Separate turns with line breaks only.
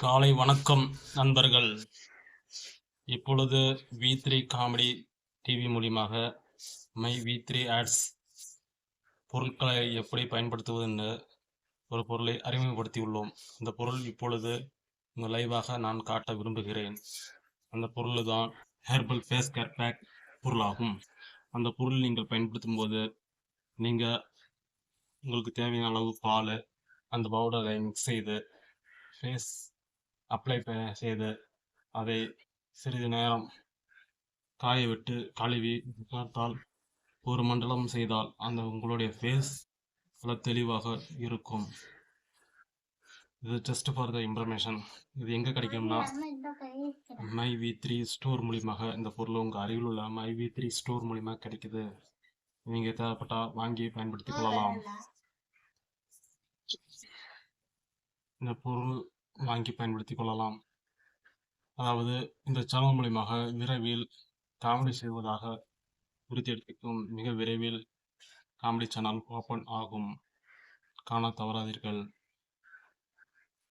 காலை வணக்கம் நண்பர்கள். இப்பொழுது வி த்ரீ காமெடி டிவி மூலியமாக மை வி த்ரீ ஆட்ஸ் பொருட்களை எப்படி பயன்படுத்துவதென்று ஒரு பொருளை அறிமுகப்படுத்தியுள்ளோம். இந்த பொருள் இப்பொழுது உங்கள் லைவாக நான் காட்ட விரும்புகிறேன். அந்த பொருள் தான் ஹெர்பல் ஃபேஸ் கேர் பேக் பொருளாகும். அந்த பொருள் நீங்கள் பயன்படுத்தும் போது நீங்கள் உங்களுக்கு தேவையான அளவு பால் அந்த பவுடரை மிக்ஸ் செய்து ஃபேஸ் அப்ளை செய்து அதை சிறிது நேரம் காய விட்டு கழுவி பார்த்தால் ஒரு மண்டலம் செய்தால் அந்த உங்களுடைய ஃபேஸ் நல்ல தெளிவாக இருக்கும். இது ஜஸ்ட் ஃபார் த இன்ஃபர்மேஷன் இது எங்கே கிடைக்கும்னா மை வி த்ரீ ஸ்டோர் மூலியமாக இந்த பொருள் உங்கள் அருகில் உள்ள மை வி த்ரீ ஸ்டோர் மூலியமாக கிடைக்குது. நீங்கள் தேவைப்பட்டால் வாங்கி பயன்படுத்திக் கொள்ளலாம். இந்த பொருள் வாங்கி பயன்படுத்தி கொள்ளலாம். அதாவது இந்த சேனல் மூலியமாக விரைவில் காமெடி செய்வதாக உறுதியளிக்கும் மிக விரைவில் காமெடி சேனல் ஓப்பன் ஆகும். காண தவறாதீர்கள்.